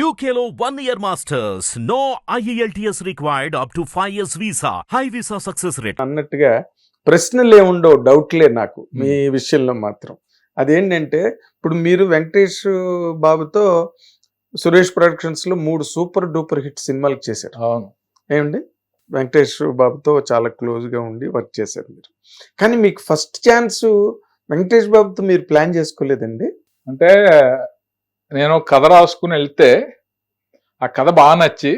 One year masters. No E IELTS required up to 5 years visa. High visa success rate. అన్నట్టుగా ప్రశ్నలు ఏముండవు డౌట్లే నాకు. మీ విషయంలో మాత్రం. అదేంటంటే ఇప్పుడు మీరు వెంకటేష్ బాబుతో సురేష్ ప్రొడక్షన్స్లో మూడు సూపర్ డూపర్ హిట్ సినిమాలు చేశారు. అవును. ఏమండి? వెంకటేష్ బాబుతో చాలా క్లోజ్గా ఉండి వర్క్ చేశారు మీరు. కానీ మీకు ఫస్ట్ ఛాన్స్ వెంకటేష్ బాబుతో మీరు ప్లాన్ చేసుకోలేదండి? అంటే నేను కథ రాసుకుని వెళ్తే ఆ కథ బాగా నచ్చి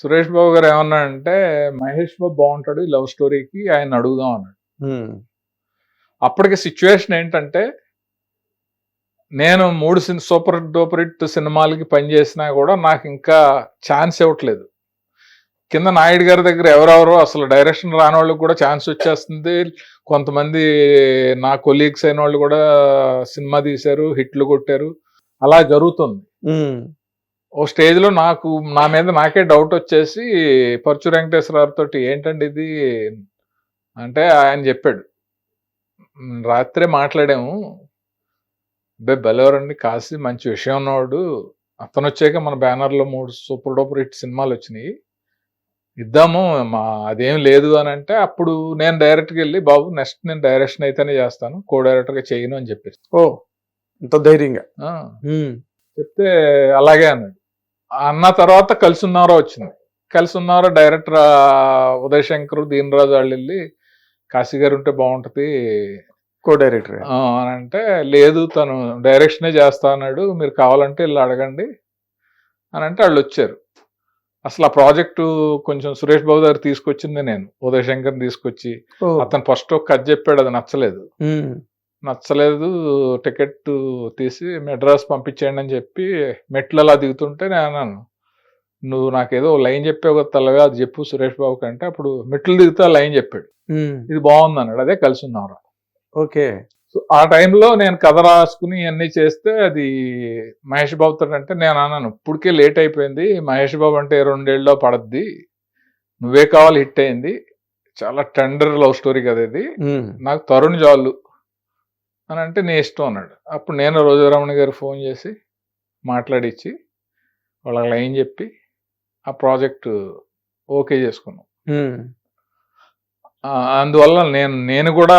సురేష్ బాబు గారు ఏమన్నాడంటే మహేష్ బాబు బాగుంటాడు ఈ లవ్ స్టోరీకి ఆయన అడుగుదాం అన్నాడు. అప్పటికి సిచ్యువేషన్ ఏంటంటే నేను మూడు సిన్ సూపర్ డూపర్ హిట్ సినిమాలకి పనిచేసినా కూడా నాకు ఇంకా ఛాన్స్ ఇవ్వట్లేదు. కింద నాయుడు గారి దగ్గర ఎవరెవరో అసలు డైరెక్షన్ రాని వాళ్ళకి కూడా ఛాన్స్ వచ్చేస్తుంది. కొంతమంది నా కొలీగ్స్ అయిన వాళ్ళు కూడా సినిమా తీశారు హిట్లు కొట్టారు. అలా జరుగుతుంది. ఓ స్టేజ్లో నాకు నా మీద నాకే డౌట్ వచ్చేసి పరచు వెంకటేశ్వరరావు తోటి ఏంటండి ఇది? అంటే ఆయన చెప్పాడు. "మ్, రాత్రే మాట్లాడాము. బే బెలవరండి కాశీ మంచి విషయం ఉన్నవాడు అతను వచ్చాక మన బ్యానర్లో మూడు సూపర్ డూపర్ హిట్ సినిమాలు వచ్చినాయి. ఇద్దాము మా అదేం లేదు అని అంటే అప్పుడు నేను డైరెక్ట్గా వెళ్ళి బాబు నెక్స్ట్ నేను డైరెక్షన్ అయితేనే చేస్తాను. కో డైరెక్టర్గా చేయను అని చెప్పేసి. ఓ. అంత ధైర్యంగా. చెప్తే అలాగే అన్నాడు. అన్న తర్వాత కలిసి ఉన్నారో వచ్చింది. కలిసి ఉన్నారో డైరెక్టర్ ఉదయ్ శంకర్ దీన్ రాజు వాళ్ళు వెళ్ళి కాశీ గారు ఉంటే బాగుంటది. కో డైరెక్టర్ అని అంటే లేదు తను డైరెక్షనే చేస్తా అన్నాడు. మీరు కావాలంటే వెళ్ళి అడగండి అని అంటే వాళ్ళు వచ్చారు. అసలు ఆ ప్రాజెక్టు కొంచెం సురేష్ బాబు గారు తీసుకొచ్చింది నేను ఉదయ్ శంకర్ తీసుకొచ్చి. అతను ఫస్ట్ ఒక కథ చెప్పాడు అది నచ్చలేదు. నచ్చలేదు టికెట్ తీసి మెడ్రాస్ పంపించేయండి అని చెప్పి మెట్లు అలా దిగుతుంటే నేను అన్నాను నువ్వు నాకేదో లైన్ చెప్పావు కదా తల్లగా అది చెప్పు సురేష్ బాబు కంటే. అప్పుడు మెట్లు దిగుతా లైన్ చెప్పాడు. ఇది బాగుంది అన్నాడు అదే కలిసి ఉన్నారా ఓకే. సో ఆ టైంలో నేను కథ రాసుకుని ఇవన్నీ చేస్తే అది మహేష్ బాబుతో అంటే నేను అన్నాను ఇప్పటికే లేట్ అయిపోయింది మహేష్ బాబు అంటే రెండేళ్ళలో పడద్ది నువ్వే కావాలి హిట్ అయింది. చాలా టెండర్ లవ్ స్టోరీ కదా ఇది. నాకు తరుణ్ జాలు. అని అంటే నీ ఇష్టం అన్నాడు. అప్పుడు నేను రోజారమణ గారు ఫోన్ చేసి మాట్లాడిచ్చి వాళ్ళకి లైన్ చెప్పి ఆ ప్రాజెక్ట్ ఓకే చేసుకున్నాం. అందువల్ల నేను నేను కూడా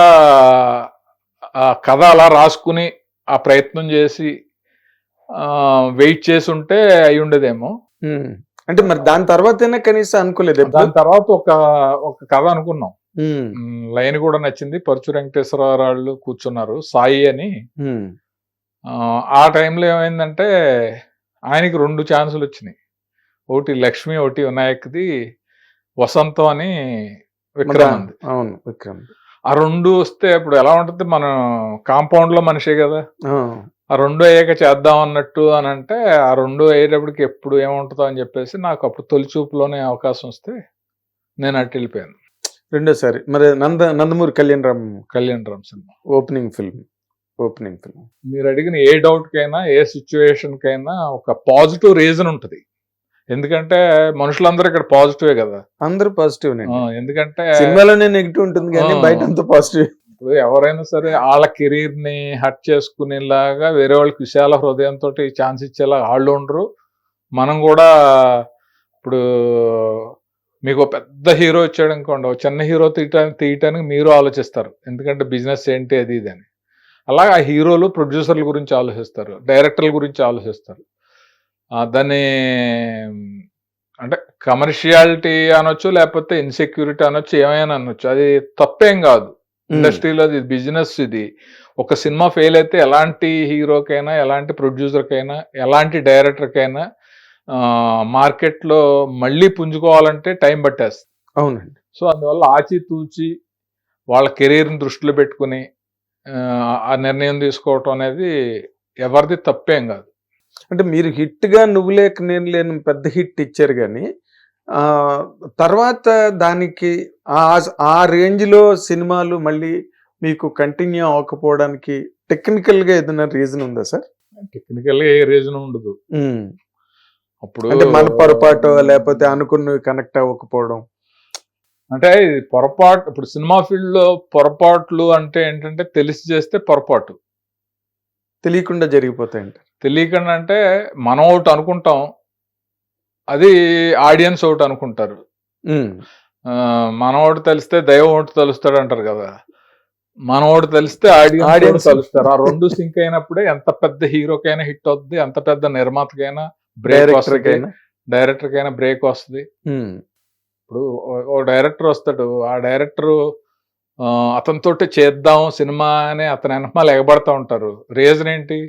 ఆ కథ అలా రాసుకుని ఆ ప్రయత్నం చేసి వెయిట్ చేసి ఉంటే అయి ఉండేదేమో. అంటే మరి దాని తర్వాతైనా కనీసం అనుకోలేదు? దాని తర్వాత ఒక ఒక కథ అనుకున్నాం. లైన్ కూడా నచ్చింది. పరచు వెంకటేశ్వరరావు వాళ్ళు కూర్చున్నారు. సాయి అని. ఆ, టైంలో ఏమైందంటే ఆయనకి రెండు ఛాన్సులు వచ్చినాయి. ఒకటి లక్ష్మి ఒకటి వినాయక్ది వసంతం అని విక్రమ్ అవును విక్రమ్. ఆ రెండు వస్తే ఇప్పుడు ఎలా ఉంటుంది? మనం కాంపౌండ్లో మనిషే కదా. ఆ. రెండు అయ్యాక చేద్దాం అన్నట్టు అని అంటే ఆ రెండు అయ్యేటప్పటికి ఎప్పుడు ఏముంటుందో అని చెప్పేసి నాకు అప్పుడు తొలి చూపులోనే అవకాశం వస్తే నేను అటు వెళ్ళిపోయాను. రెండోసారి. మరి నంద Nandamuri Kalyan Ram Kalyan Ram cinema. Opening film opening film. మీరు అడిగిన ఏ డౌట్ కైనా ఏ సిచ్యువేషన్ కైనా ఒక పాజిటివ్ రీజన్ ఉంటుంది. ఎందుకంటే మనుషులందరూ ఇక్కడ పాజిటివే కదా. అందరూ పాజిటివ్ ఎందుకంటే సినిమాలోనే నెగిటివ్ ఉంటుంది కానీ. బయట అంతా పాజిటివ్. ఇప్పుడు ఎవరైనా సరే వాళ్ళ కెరీర్ని హట్ చేసుకునేలాగా వేరే వాళ్ళకి విశాల హృదయంతో ఛాన్స్ ఇచ్చేలా వాళ్ళు ఉండరు. మనం కూడా ఇప్పుడు మీకు పెద్ద హీరో వచ్చాడు అనుకోండి చిన్న హీరో తీయటానికి తీయటానికి మీరు ఆలోచిస్తారు. ఎందుకంటే బిజినెస్ ఏంటి అది ఇది అని. అలాగే ఆ హీరోలు ప్రొడ్యూసర్ల గురించి ఆలోచిస్తారు డైరెక్టర్ల గురించి ఆలోచిస్తారు. దాన్ని అంటే కమర్షియాలిటీ అనొచ్చు లేకపోతే ఇన్సెక్యూరిటీ అనొచ్చు ఏమైనా అనొచ్చు. అది తప్పేం కాదు. ఇండస్ట్రీలో ఇది బిజినెస్ ఇది. ఒక సినిమా ఫెయిల్ అయితే ఎలాంటి హీరోకైనా ఎలాంటి ప్రొడ్యూసర్కైనా ఎలాంటి డైరెక్టర్కైనా మార్కెట్లో మళ్ళీ పుంజుకోవాలంటే టైం పట్టేస్తుంది. అవునండి. సో అందువల్ల ఆచితూచి వాళ్ళ కెరీర్ని దృష్టిలో పెట్టుకుని ఆ, నిర్ణయం తీసుకోవటం అనేది ఎవరిది తప్పేం కాదు. అంటే మీరు హిట్గా నువ్వు లేక నేను లేని పెద్ద హిట్ ఇచ్చారు కానీ తర్వాత దానికి ఆ ఆ రేంజ్లో సినిమాలు మళ్ళీ మీకు కంటిన్యూ అవ్వకపోవడానికి టెక్నికల్గా ఏదైనా రీజన్ ఉందా సార్? టెక్నికల్గా ఏ రీజన్ ఉండదు. అప్పుడు అంటే మన పొరపాటు లేకపోతే అనుకున్నవి కనెక్ట్ అవ్వకపోవడం. అంటే పొరపాటు ఇప్పుడు సినిమా ఫీల్డ్లో పొరపాట్లు అంటే ఏంటంటే తెలిసి చేస్తే పొరపాటు. తెలియకుండా జరిగిపోతాయంట తెలియకుండా అంటే మనం ఒకటి అనుకుంటాం అది ఆడియన్స్ ఒకటి అనుకుంటారు. మనోడు తెలిస్తే దైవం ఒకటి తెలుస్తాడు అంటారు కదా. మనోడు తెలిస్తే ఆడియన్స్ Audience. తెలుస్తారు. ఆ రెండు సింక్ అయినప్పుడే ఎంత పెద్ద హీరోకైనా హిట్ అవుద్ది ఎంత పెద్ద నిర్మాతకైనా బ్రేక్ డైరెక్టర్ వస్తుంది. కైనా డైరెక్టర్ కైనా బ్రేక్ వస్తుంది ఇప్పుడు ఓ- డైరెక్టర్ వస్తాడు. ఆ డైరెక్టర్ అతనితోటి చేద్దాం సినిమా అని అతని వెనకమాల ఎగబడతా ఉంటారు. రీజన్ ఏంటి?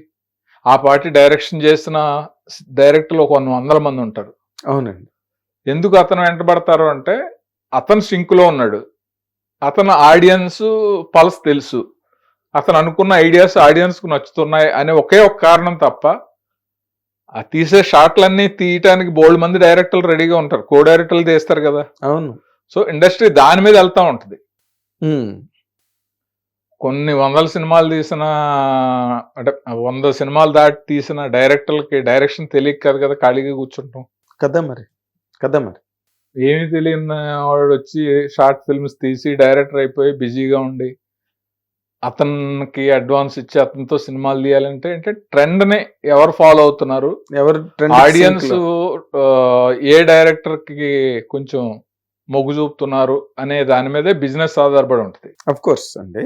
ఆ పార్టీ డైరెక్షన్ చేసిన డైరెక్టర్లు ఒక వందల మంది ఉంటారు. అవునండి. ఎందుకు అతను వెంటబడతారు అంటే అతను sync లో ఉన్నాడు. అతను ఆడియన్స్ పల్స్ తెలుసు. అతను అనుకున్న ఐడియాస్ ఆడియన్స్కు నచ్చుతున్నాయి అనే ఒకే ఒక కారణం తప్ప ఆ తీసే షాట్లన్నీ తీయటానికి బోల్డ్ మంది డైరెక్టర్లు రెడీగా ఉంటారు. కో డైరెక్టర్లు తీస్తారు కదా. అవును. సో ఇండస్ట్రీ దాని మీద వెళ్తా ఉంటది. కొన్ని వందల సినిమాలు తీసిన అంటే వంద సినిమాలు దాటి తీసిన డైరెక్టర్లకి డైరెక్షన్ తెలియక కాదు కదా ఖాళీగా కూర్చుంటాం. కదా మరి. కదా మరి. ఏమీ తెలియని వాడు వచ్చి షార్ట్ ఫిల్మ్స్ తీసి డైరెక్టర్ అయిపోయి బిజీగా ఉండి అతనికి అడ్వాన్స్ ఇచ్చి అతనితో సినిమాలు తీయాలంటే అంటే ట్రెండ్ని ఎవరు ఫాలో అవుతున్నారు? ఎవరు ఆడియన్స్? ఏ డైరెక్టర్కి కొంచెం మొగ్గు చూపుతున్నారు అనే దాని మీదే బిజినెస్ ఆధారపడి ఉంటుంది. అఫ్ కోర్స్ అండి.